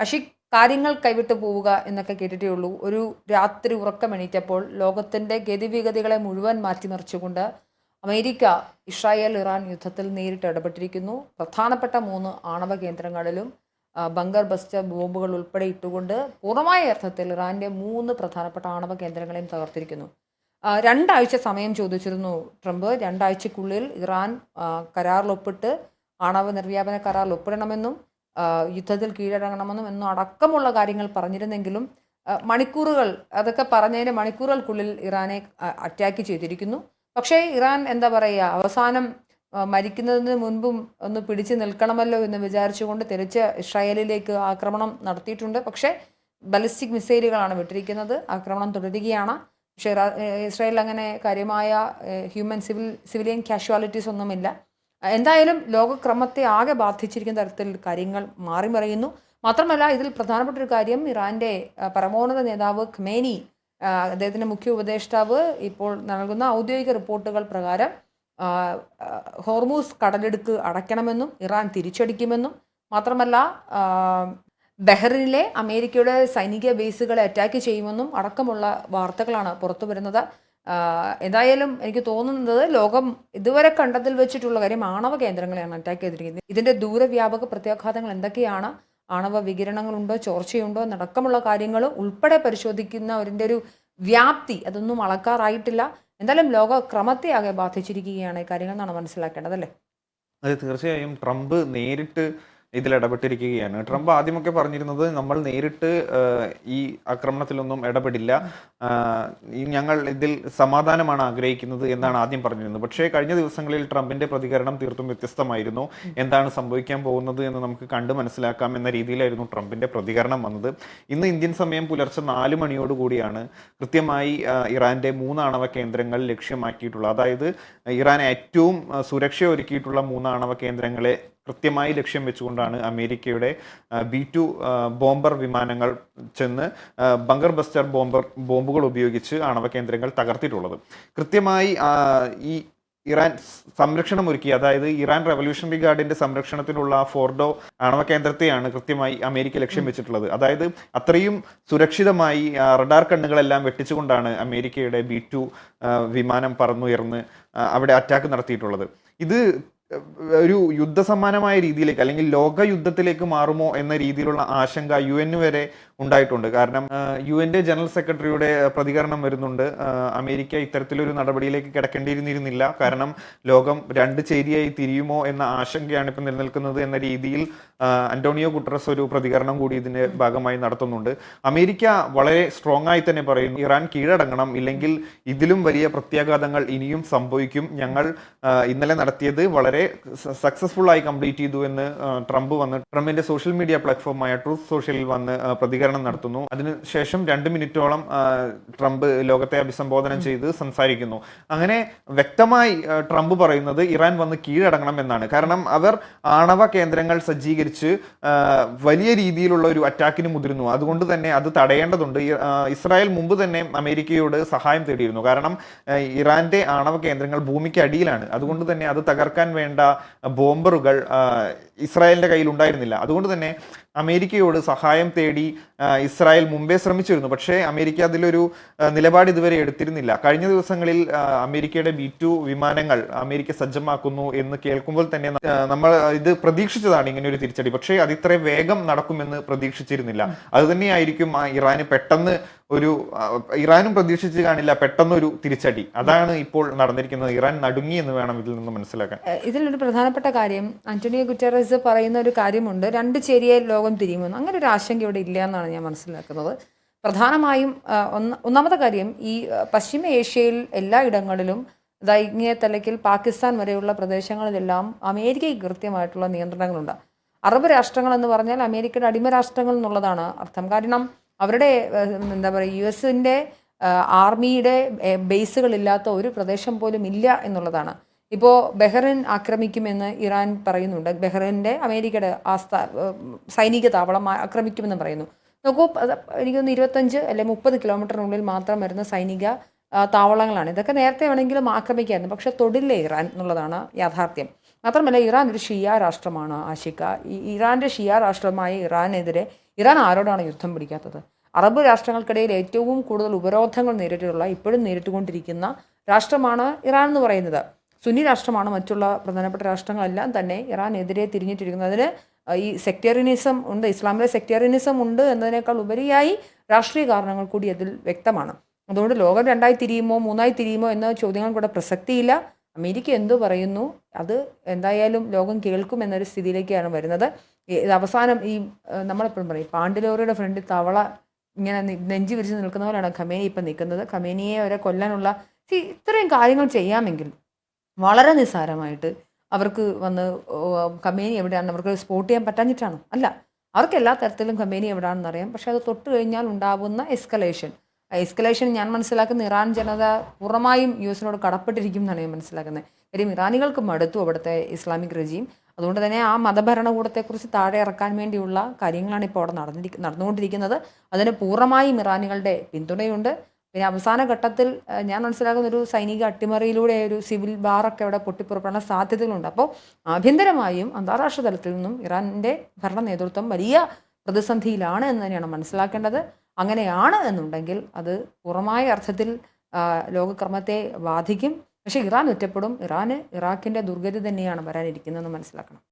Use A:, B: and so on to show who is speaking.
A: അഷിക് കാര്യങ്ങൾ കൈവിട്ടു പോവുക എന്നൊക്കെ കേട്ടിട്ടേ ഉള്ളൂ. ഒരു രാത്രി ഉറക്കമെണീറ്റപ്പോൾ ലോകത്തിന്റെ ഗതിവിഗതികളെ മുഴുവൻ മാറ്റിമറിച്ചുകൊണ്ട് അമേരിക്ക ഇസ്രായേൽ ഇറാൻ യുദ്ധത്തിൽ നേരിട്ട് ഇടപെട്ടിരിക്കുന്നു. പ്രധാനപ്പെട്ട മൂന്ന് ആണവ കേന്ദ്രങ്ങളിലും ബങ്കർ ബസ്റ്റർ ബോംബുകൾ ഉൾപ്പെടെ ഇട്ടുകൊണ്ട് പൂർണമായ അർത്ഥത്തിൽ ഇറാന്റെ മൂന്ന് പ്രധാനപ്പെട്ട ആണവ കേന്ദ്രങ്ങളെയും തകർത്തിരിക്കുന്നു. രണ്ടാഴ്ച സമയം ചോദിച്ചിരുന്നു ട്രംപ്. രണ്ടാഴ്ചക്കുള്ളിൽ ഇറാൻ കരാറിൽ ഒപ്പിട്ട് ആണവ നിർവ്യാപന കരാറിൽ ഒപ്പിടണമെന്നും യുദ്ധത്തിൽ കീഴടങ്ങണമെന്നും എന്നും അടക്കമുള്ള കാര്യങ്ങൾ പറഞ്ഞിരുന്നെങ്കിലും മണിക്കൂറുകൾ അതൊക്കെ പറഞ്ഞതിന് മണിക്കൂറുകൾക്കുള്ളിൽ ഇറാനെ അറ്റാക്ക് ചെയ്തിരിക്കുന്നു. പക്ഷേ ഇറാൻ എന്താ പറയുക അവസാനം മരിക്കുന്നതിന് മുൻപും ഒന്ന് പിടിച്ചു നിൽക്കണമല്ലോ എന്ന് വിചാരിച്ചുകൊണ്ട് തിരിച്ച് ഇസ്രായേലിലേക്ക് ആക്രമണം നടത്തിയിട്ടുണ്ട്. പക്ഷേ ബലിസ്റ്റിക് മിസൈലുകളാണ് വിട്ടിരിക്കുന്നത്. ആക്രമണം തുടരുകയാണ്. പക്ഷേ ഇസ്രായേൽ അങ്ങനെ കാര്യമായ ഹ്യൂമൻ സിവിൽ സിവിലിയൻ കാഷ്വാലിറ്റീസ് ഒന്നുമില്ല. എന്തായാലും ലോകക്രമത്തെ ആകെ ബാധിച്ചിരിക്കുന്ന തരത്തിൽ കാര്യങ്ങൾ മാറിമറിയുന്നു മാത്രമല്ല ഇതിൽ പ്രധാനപ്പെട്ട ഒരു കാര്യം ഇറാന്റെ പരമോന്നത നേതാവ് ഖമേനി അദ്ദേഹത്തിന്റെ മുഖ്യ ഉപദേഷ്ടാവ് ഇപ്പോൾ നൽകുന്ന ഔദ്യോഗിക റിപ്പോർട്ടുകൾ പ്രകാരം ഹോർമൂസ് കടലെടുക്ക് അടയ്ക്കണമെന്നും ഇറാൻ തിരിച്ചടിക്കുമെന്നും മാത്രമല്ല ബഹ്റിനിലെ അമേരിക്കയുടെ സൈനിക ബേസുകളെ അറ്റാക്ക് ചെയ്യുമെന്നും അടക്കമുള്ള വാർത്തകളാണ് പുറത്തു വരുന്നത് എന്തായാലും എനിക്ക് തോന്നുന്നത് ലോകം ഇതുവരെ കണ്ടതിൽ വെച്ചിട്ടുള്ള കാര്യം ആണവ കേന്ദ്രങ്ങളെയാണ് അറ്റാക്ക് ചെയ്തിരിക്കുന്നത്. ഇതിന്റെ ദൂരവ്യാപക പ്രത്യാഘാതങ്ങൾ എന്തൊക്കെയാണ്? ആണവ വികിരണങ്ങളുണ്ടോ? ചോർച്ചയുണ്ടോ? എന്നടക്കമുള്ള കാര്യങ്ങൾ ഉൾപ്പെടെ പരിശോധിക്കുന്നവരിന്റെ ഒരു വ്യാപ്തി അതൊന്നും അളക്കാറായിട്ടില്ല. എന്തായാലും ലോക ക്രമത്തെ ആകെ ബാധിച്ചിരിക്കുകയാണ് ഈ കാര്യങ്ങൾ എന്നാണ് മനസ്സിലാക്കേണ്ടത് അല്ലേ?
B: അതെ തീർച്ചയായും ട്രംപ് നേരിട്ട് ഇതിൽ ഇടപെട്ടിരിക്കുകയാണ് ട്രംപ് ആദ്യമൊക്കെ പറഞ്ഞിരുന്നത് നമ്മൾ നേരിട്ട് ഈ ആക്രമണത്തിലൊന്നും ഇടപെടില്ല. ഞങ്ങൾ ഇതിൽ സമാധാനമാണ് ആഗ്രഹിക്കുന്നത് എന്നാണ് ആദ്യം പറഞ്ഞിരുന്നത്. പക്ഷേ കഴിഞ്ഞ ദിവസങ്ങളിൽ ട്രംപിന്റെ പ്രതികരണം തീർത്തും വ്യത്യസ്തമായിരുന്നു. എന്താണ് സംഭവിക്കാൻ പോകുന്നത് എന്ന് നമുക്ക് കണ്ടു മനസ്സിലാക്കാം എന്ന രീതിയിലായിരുന്നു ട്രംപിന്റെ പ്രതികരണം വന്നത്. ഇന്ന് ഇന്ത്യൻ സമയം പുലർച്ചെ നാല് മണിയോട് കൂടിയാണ് കൃത്യമായി ഇറാന്റെ മൂന്ന് ആണവ കേന്ദ്രങ്ങൾ ലക്ഷ്യമാക്കിയിട്ടുള്ളത്. അതായത് ഇറാൻ ഏറ്റവും സുരക്ഷ ഒരുക്കിയിട്ടുള്ള മൂന്ന് ആണവ കേന്ദ്രങ്ങളെ കൃത്യമായി ലക്ഷ്യം വെച്ചുകൊണ്ടാണ് അമേരിക്കയുടെ ബി ടു ബോംബർ വിമാനങ്ങൾ ചെന്ന് ബങ്കർ ബസ്റ്റർ ബോംബർ ബോംബുകൾ ഉപയോഗിച്ച് ആണവ കേന്ദ്രങ്ങൾ തകർത്തിട്ടുള്ളത്. കൃത്യമായി ഈ ഇറാൻ സംരക്ഷണം ഒരുക്കി അതായത് ഇറാൻ റവല്യൂഷണറി ഗാർഡിന്റെ സംരക്ഷണത്തിനുള്ള ഫോർഡോ ആണവ കേന്ദ്രത്തെയാണ് കൃത്യമായി അമേരിക്ക ലക്ഷ്യം വെച്ചിട്ടുള്ളത്. അതായത് അത്രയും സുരക്ഷിതമായി റഡാർ കണ്ണുകളെല്ലാം വെട്ടിച്ചുകൊണ്ടാണ് അമേരിക്കയുടെ ബി ടു വിമാനം പറന്നുയർന്ന് അവിടെ അറ്റാക്ക് നടത്തിയിട്ടുള്ളത്. ഇത് ഒരു യുദ്ധസമാനമായ രീതിയിലേക്ക് അല്ലെങ്കിൽ ലോകയുദ്ധത്തിലേക്ക് മാറുമോ എന്ന രീതിയിലുള്ള ആശങ്ക യു എൻ വരെ ഉണ്ടായിട്ടുണ്ട്. കാരണം യു എന്റെ ജനറൽ സെക്രട്ടറിയുടെ പ്രതികരണം വരുന്നുണ്ട്. അമേരിക്ക ഇത്തരത്തിലൊരു നടപടിയിലേക്ക് കിടക്കേണ്ടിയിരുന്നിരുന്നില്ല കാരണം ലോകം രണ്ട് ചേരിയായി തിരിയുമോ എന്ന ആശങ്കയാണ് ഇപ്പം നിലനിൽക്കുന്നത് എന്ന രീതിയിൽ അന്റോണിയോ ഗുട്ടറസ് ഒരു പ്രതികരണം കൂടി ഇതിന്റെ ഭാഗമായി നടത്തുന്നുണ്ട്. അമേരിക്ക വളരെ സ്ട്രോങ് ആയി തന്നെ പറയുന്നു ഇറാൻ കീഴടങ്ങണം ഇല്ലെങ്കിൽ ഇതിലും വലിയ പ്രത്യാഘാതങ്ങൾ ഇനിയും സംഭവിക്കും. ഞങ്ങൾ ഇന്നലെ നടത്തിയത് വളരെ സക്സസ്ഫുൾ ആയി കംപ്ലീറ്റ് ചെയ്തു എന്ന് ട്രംപ് വന്ന് ട്രംപിന്റെ സോഷ്യൽ മീഡിയ പ്ലാറ്റ്ഫോമായ ട്രൂത്ത് സോഷ്യലിൽ വന്ന് ആ, പ്രതികരണം നടത്തുന്നു. അതിനുശേഷം രണ്ട് മിനിറ്റോളം ട്രംപ് ലോകത്തെ അഭിസംബോധന ചെയ്ത് സംസാരിക്കുന്നു. അങ്ങനെ വ്യക്തമായി ട്രംപ് പറയുന്നത് ഇറാൻ വന്ന് കീഴടങ്ങണം എന്നാണ്. കാരണം അവർ ആണവ കേന്ദ്രങ്ങൾ സജ്ജീകരിച്ച് വലിയ രീതിയിലുള്ള ഒരു അറ്റാക്കിന് മുതിരുന്നു. അതുകൊണ്ട് തന്നെ അത് തടയേണ്ടതുണ്ട്. ഇസ്രായേൽ മുമ്പ് തന്നെ അമേരിക്കയോട് സഹായം തേടിയിരുന്നു. കാരണം ഇറാന്റെ ആണവ കേന്ദ്രങ്ങൾ ഭൂമിക്ക് അടിയിലാണ്. അതുകൊണ്ട് തന്നെ അത് തകർക്കാൻ വേണ്ട ബോംബറുകൾ ഇസ്രായേലിന്റെ കയ്യിൽ ഉണ്ടായിരുന്നില്ല അതുകൊണ്ട് തന്നെ അമേരിക്കയോട് സഹായം തേടി ഇസ്രായേൽ മുമ്പേ ശ്രമിച്ചിരുന്നു. പക്ഷേ അമേരിക്ക അതിലൊരു നിലപാട് ഇതുവരെ എടുത്തിരുന്നില്ല. കഴിഞ്ഞ ദിവസങ്ങളിൽ അമേരിക്കയുടെ ബി ടു വിമാനങ്ങൾ അമേരിക്ക സജ്ജമാക്കുന്നു എന്ന് കേൾക്കുമ്പോൾ തന്നെ നമ്മൾ ഇത് പ്രതീക്ഷിച്ചതാണ് ഇങ്ങനെ ഒരു തിരിച്ചടി. പക്ഷേ അത് ഇത്രയും വേഗം നടക്കുമെന്ന് പ്രതീക്ഷിച്ചിരുന്നില്ല. അത് തന്നെയായിരിക്കും ഇറാന് പെട്ടെന്ന് ഒരു ഇറാനും പ്രതീക്ഷിച്ച് കാണില്ല പെട്ടെന്നൊരു തിരിച്ചടി. അതാണ് ഇപ്പോൾ നടന്നിരിക്കുന്നത്. ഇറാൻ നടുങ്ങി എന്ന് വേണം ഇതിൽ നിന്ന് മനസ്സിലാക്കാൻ.
A: ഇതിലൊരു പ്രധാനപ്പെട്ട കാര്യം ആന്റണിയോ ഗുറ്ററസ് പറയുന്ന ഒരു കാര്യമുണ്ട്. രണ്ട് ചേരിയെ ലോകം തിരിയുമെന്ന്. അങ്ങനെ ഒരു ആശങ്ക ഇവിടെ ഇല്ല എന്നാണ് ഞാൻ മനസ്സിലാക്കുന്നത്. പ്രധാനമായും ഒന്നാമത്തെ കാര്യം ഈ പശ്ചിമ ഏഷ്യയിൽ എല്ലായിടങ്ങളിലും ദൈംഗിക തലക്കിൽ പാകിസ്ഥാൻ വരെയുള്ള പ്രദേശങ്ങളിലെല്ലാം അമേരിക്കയ്ക്ക് കൃത്യമായിട്ടുള്ള നിയന്ത്രണങ്ങളുണ്ട്. അറബ് രാഷ്ട്രങ്ങൾ എന്ന് പറഞ്ഞാൽ അമേരിക്കയുടെ അടിമ രാഷ്ട്രങ്ങൾ എന്നുള്ളതാണ് അർത്ഥം. കാരണം അവരുടെ എന്താ പറയുക യു എസിന്റെ ആർമിയുടെ ബേസുകളില്ലാത്ത ഒരു പ്രദേശം പോലും ഇല്ല എന്നുള്ളതാണ്. ഇപ്പോൾ ബഹ്റൈൻ ആക്രമിക്കുമെന്ന് ഇറാൻ പറയുന്നുണ്ട്. ബെഹ്റിന്റെ അമേരിക്കയുടെ ആസ്ഥാ സൈനിക താവളം ആക്രമിക്കുമെന്ന് പറയുന്നു. നോക്കൂ എനിക്കൊന്ന് ഇരുപത്തഞ്ച് അല്ലെ മുപ്പത് കിലോമീറ്ററിനുള്ളിൽ മാത്രം വരുന്ന സൈനിക താവളങ്ങളാണ്. ഇതൊക്കെ നേരത്തെ വേണമെങ്കിലും ആക്രമിക്കായിരുന്നു. പക്ഷേ തൊടില്ല ഇറാൻ എന്നുള്ളതാണ് യാഥാർത്ഥ്യം. മാത്രമല്ല ഇറാൻ ഒരു ഷിയ രാഷ്ട്രമാണ് ആശിക്ക ഇറാന്റെ ഷിയ രാഷ്ട്രമായ ഇറാനെതിരെ ഇറാൻ ആരോടാണ് യുദ്ധം പിടിക്കാത്തത്? അറബ് രാഷ്ട്രങ്ങൾക്കിടയിൽ ഏറ്റവും കൂടുതൽ ഉപരോധങ്ങൾ നേരിട്ടിട്ടുള്ള ഇപ്പോഴും നേരിട്ടുകൊണ്ടിരിക്കുന്ന രാഷ്ട്രമാണ് ഇറാൻ എന്ന് പറയുന്നത്. സുന്നി രാഷ്ട്രമാണ് മറ്റുള്ള പ്രധാനപ്പെട്ട രാഷ്ട്രങ്ങളെല്ലാം തന്നെ ഇറാനെതിരെ തിരിഞ്ഞിട്ടിരിക്കുന്നത് അതിന് ഈ സെക്ടേറിയനിസം ഉണ്ട് ഇസ്ലാമിലെ സെക്ടേറിയനിസം ഉണ്ട് എന്നതിനേക്കാൾ ഉപരിയായി രാഷ്ട്രീയ കാരണങ്ങൾ കൂടി അതിൽ വ്യക്തമാണ്. അതുകൊണ്ട് ലോകം രണ്ടായി തിരിയുമോ മൂന്നായി തിരിയുമോ എന്ന ചോദ്യങ്ങൾക്കൂടെ പ്രസക്തിയില്ല. അമേരിക്ക എന്തു പറയുന്നു? അത് എന്തായാലും ലോകം കേൾക്കും എന്നൊരു സ്ഥിതിയിലേക്കാണ് വരുന്നത്. ഇത് അവസാനം ഈ നമ്മളെപ്പോഴും പറയും പാണ്ടിലോറിയുടെ ഫ്രണ്ടിൽ തവള ഇങ്ങനെ നെഞ്ചി വിരിച്ച് നിൽക്കുന്ന പോലെയാണ് ഖമേനി ഇപ്പം നിൽക്കുന്നത്. ഖമേനിയെ അവരെ കൊല്ലാനുള്ള ഇത്രയും കാര്യങ്ങൾ ചെയ്യാമെങ്കിൽ വളരെ നിസ്സാരമായിട്ട് അവർക്ക് വന്ന് കമേനി എവിടെയാണ് അവർക്ക് സ്പോട്ട് ചെയ്യാൻ പറ്റാഞ്ഞിട്ടാണ്. അല്ല അവർക്ക് എല്ലാ തരത്തിലും ഖമേനി എവിടെയാണെന്ന് അറിയാം. പക്ഷെ അത് തൊട്ട് കഴിഞ്ഞാൽ ഉണ്ടാകുന്ന എസ്കലേഷൻ. എസ്കലേഷൻ ഞാൻ മനസ്സിലാക്കുന്ന ഇറാൻ ജനത പൂർണമായും യു എസിനോട് കടപ്പെട്ടിരിക്കും എന്നാണ് ഞാൻ മനസ്സിലാക്കുന്നത്. കാര്യം ഇറാനികൾക്ക് മടുത്തു അവിടുത്തെ ഇസ്ലാമിക് റെജീം. അതുകൊണ്ട് തന്നെ ആ മതഭരണകൂടത്തെക്കുറിച്ച് താഴെ ഇറക്കാൻ വേണ്ടിയുള്ള കാര്യങ്ങളാണ് ഇപ്പോൾ അവിടെ നടന്നിരിക്ക നടന്നുകൊണ്ടിരിക്കുന്നത്. അതിന് പൂർണമായും ഇറാനികളുടെ പിന്തുണയുണ്ട്. പിന്നെ അവസാന ഘട്ടത്തിൽ ഞാൻ മനസ്സിലാക്കുന്ന ഒരു സൈനിക അട്ടിമറിയിലൂടെ ഒരു സിവിൽ ബാറൊക്കെ അവിടെ പൊട്ടിപ്പുറപ്പെടാൻ സാധ്യതകളുണ്ട്. അപ്പോൾ ആഭ്യന്തരമായും അന്താരാഷ്ട്ര തലത്തിൽ നിന്നും ഇറാനിന്റെ ഭരണ നേതൃത്വം വലിയ പ്രതിസന്ധിയിലാണ് എന്ന് തന്നെയാണ് മനസ്സിലാക്കേണ്ടത്. അങ്ങനെയാണ് എന്നുണ്ടെങ്കിൽ അത് പൂർണമായ അർത്ഥത്തിൽ ലോകക്രമത്തെ ബാധിക്കും. പക്ഷേ ഇറാൻ ഒറ്റപ്പെടും. ഇറാന് ഇറാഖിന്റെ ദുർഗതി തന്നെയാണ് വരാനിരിക്കുന്നതെന്ന് മനസ്സിലാക്കണം.